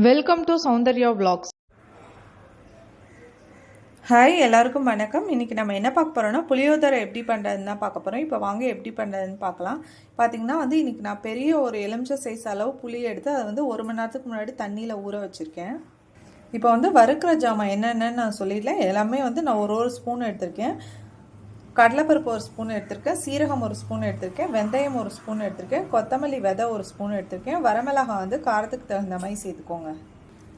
Welcome to Soundarya vlogs. Hi எல்லாருக்கும் வணக்கம். இன்றைக்கி நம்ம என்ன பார்க்க போகிறோம்னா புளியோதரை எப்படி பண்ணுறதுன்னு தான் பார்க்க போகிறோம் இப்போ வாங்க எப்படி பண்ணுறதுன்னு பார்க்கலாம். பார்த்தீங்கன்னா வந்து இன்றைக்கி நான் பெரிய ஒரு எலுமிச்சை சைஸ் அளவு புளி எடுத்து அதை வந்து ஒரு மணி நேரத்துக்கு முன்னாடி தண்ணியில் ஊற வச்சுருக்கேன். இப்போ வந்து வறுக்கிற ஜாமான் என்னென்னு நான் சொல்லிடல. எல்லாமே வந்து நான் ஒரு ஒரு ஸ்பூன் எடுத்திருக்கேன். கடலைப்பருப்பு ஒரு ஸ்பூன் எடுத்திருக்கேன் சீரகம் ஒரு ஸ்பூன் எடுத்திருக்கேன் வெந்தயம் ஒரு ஸ்பூன் எடுத்திருக்கேன் கொத்தமல்லி விதை ஒரு ஸ்பூன் எடுத்திருக்கேன் வரமிளகாய் வந்து காரத்துக்கு தகுந்த மாதிரி சேர்த்துக்கோங்க.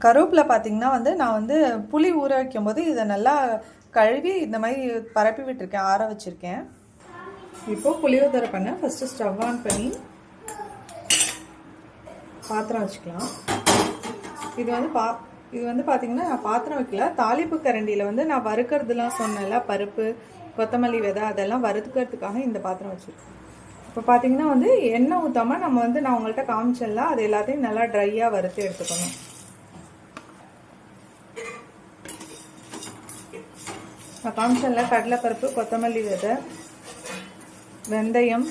கருவேப்பில் பார்த்தீங்கன்னா வந்து நான் வந்து புளி ஊற வைக்கும்போது இதை நல்லா கழுவி இந்த மாதிரி பரப்பி விட்டுருக்கேன் ஆற வச்சுருக்கேன். இப்போது புளியோதரை பண்ண ஃபஸ்ட்டு ஸ்டவ் ஆன் பண்ணி பாத்திரம் வச்சுக்கலாம். இது வந்து பா இது வந்து பார்த்தீங்கன்னா நான் பாத்திரம் வைக்கல. தாளிப்பு கரண்டியில் வந்து நான் வறுக்கிறதுலாம் சொன்னல பருப்பு கொத்தமல்லி விதை அதெல்லாம் வறுக்கிறதுக்காக இந்த பாத்திரம் வச்சுருக்கேன். இப்போ பார்த்தீங்கன்னா வந்து எண்ணெய் ஊற்றாமல் நம்ம வந்து நான் உங்கள்கிட்ட காமிச்சல அது எல்லாத்தையும் நல்லா ட்ரையாக வறுத்து எடுத்துக்கணும். நான் காமிச்சல கடலைப்பருப்பு கொத்தமல்லி விதை வெந்தயம்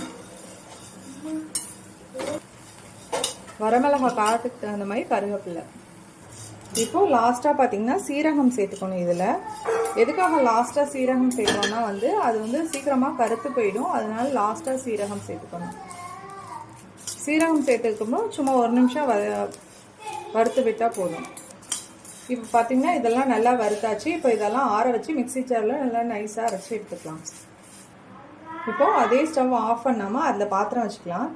வரமிளகா காரத்துக்கு தகுந்த மாதிரி கருவேப்பில்லை இப்போது லாஸ்ட்டாக பார்த்தீங்கன்னா சீரகம் சேர்த்துக்கணும் இதில். எதுக்காக லாஸ்ட்டாக சீரகம் சேர்க்கணும்னா வந்து அது வந்து சீக்கிரமாக கருத்து போயிடும். அதனால லாஸ்ட்டாக சீரகம் சேர்த்துக்கணும். சீரகம் சேர்த்துக்கப்புறம் சும்மா ஒரு நிமிஷம் வ வறுத்து விட்டால் போதும். இப்போ பார்த்தீங்கன்னா இதெல்லாம் நல்லா வறுத்தாச்சு. இப்போ இதெல்லாம் ஆற வச்சு மிக்ஸி ஜாரில் நல்லா நைஸாக அரைச்சி எடுத்துக்கலாம். இப்போது அதே ஸ்டவ் ஆஃப் பண்ணாமல் அதில் பாத்திரம் வச்சுக்கலாம்.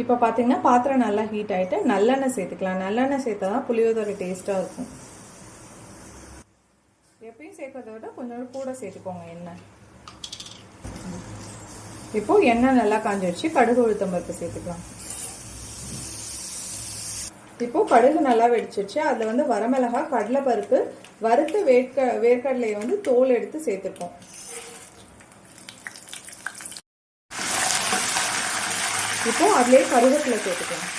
இப்போ பார்த்தீங்கன்னா பாத்திரம் நல்லா ஹீட் ஆகிட்டு நல்லெண்ணெய் சேர்த்துக்கலாம். நல்லெண்ணெய் சேர்த்தா தான் புளியோதரை டேஸ்ட்டாக இருக்கும். எப்பயும் சேர்க்கறத விட கொஞ்சம் கூட சேர்த்துக்கோங்க எண்ணெய். இப்போ எண்ணெய் நல்லா காஞ்சி வச்சு கடுகு உளுத்தம் பருப்பு சேர்த்துக்கலாம். இப்போ கடுகு நல்லா வெடிச்சிருச்சு. அதில் வந்து வரமிளகா கடலைப்பருப்பு வறுத்த வேர்க்க வேர்க்கடலையை வந்து தோல் எடுத்து சேர்த்துப்போம். இப்போ அதுலேயே கருவேப்பிலை சேர்த்துக்கலாம்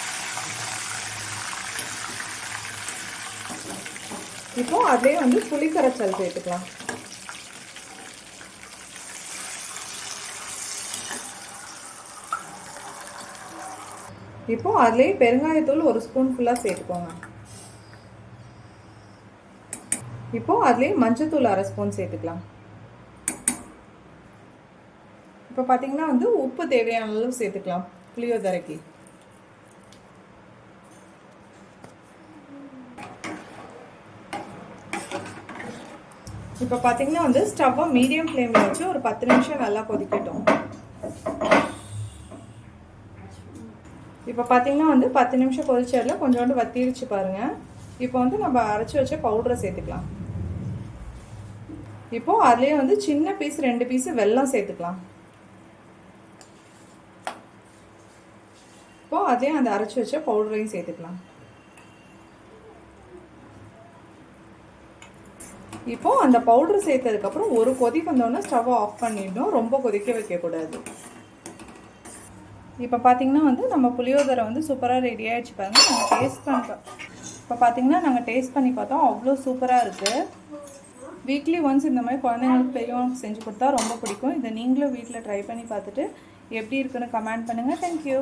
இப்போ அதுலேயே வந்து புளிக்கரைச்சல் சேர்த்துக்கலாம். இப்போ அதுலேயே பெருங்காயத்தூள் ஒரு ஸ்பூன் ஃபுல்லாக சேர்த்துக்கோங்க. இப்போ அதுலேயே மஞ்சத்தூள் அரை ஸ்பூன் சேர்த்துக்கலாம். இப்போ பார்த்தீங்கன்னா வந்து உப்பு தேவையான அளவு சேர்த்துக்கலாம். புளியோதரைக்கு. இப்போ பார்த்தீங்கன்னா வந்து ஸ்டவ்வை மீடியம் ஃப்ளேமில் வச்சு ஒரு பத்து நிமிஷம் நல்லா கொதிக்கட்டும். இப்போ பார்த்தீங்கன்னா வந்து பத்து நிமிஷம் கொதிச்சதில் கொஞ்சோண்டு வத்திருச்சு பாருங்கள் இப்போ வந்து நம்ம அரைச்சி வச்ச பவுடரை சேர்த்துக்கலாம். இப்போ அதுலேயே வந்து சின்ன பீஸ் ரெண்டு பீஸு வெல்லம் சேர்த்துக்கலாம். இப்போ அதையும் அந்த அரைச்சி வச்ச பவுடரையும் சேர்த்துக்கலாம். இப்போ அந்த பவுடர் சேர்த்ததுக்கப்புறம் ஒரு கொதி வந்தோடனே ஸ்டவ்வை ஆஃப் பண்ணிடணும். ரொம்ப கொதிக்க வைக்கக்கூடாது இப்போ பார்த்தீங்கன்னா வந்து நம்ம புளியோதரை வந்து சூப்பராக ரெடி ஆகிடுச்சு பாருங்கள் நாங்கள் டேஸ்ட் பண்ணுறோம் இப்போ பார்த்தீங்கன்னா நாங்கள் டேஸ்ட் பண்ணி பார்த்தோம். அவ்வளோ சூப்பராக இருக்குது வீக்லி ஒன்ஸ் இந்த மாதிரி குழந்தைங்களுக்கு பெரியவங்களுக்கு செஞ்சு கொடுத்தா ரொம்ப பிடிக்கும். இதை நீங்களும் வீட்டில் ட்ரை பண்ணி பார்த்துட்டு எப்படி இருக்குன்னு கமெண்ட் பண்ணுங்கள் தேங்க்யூ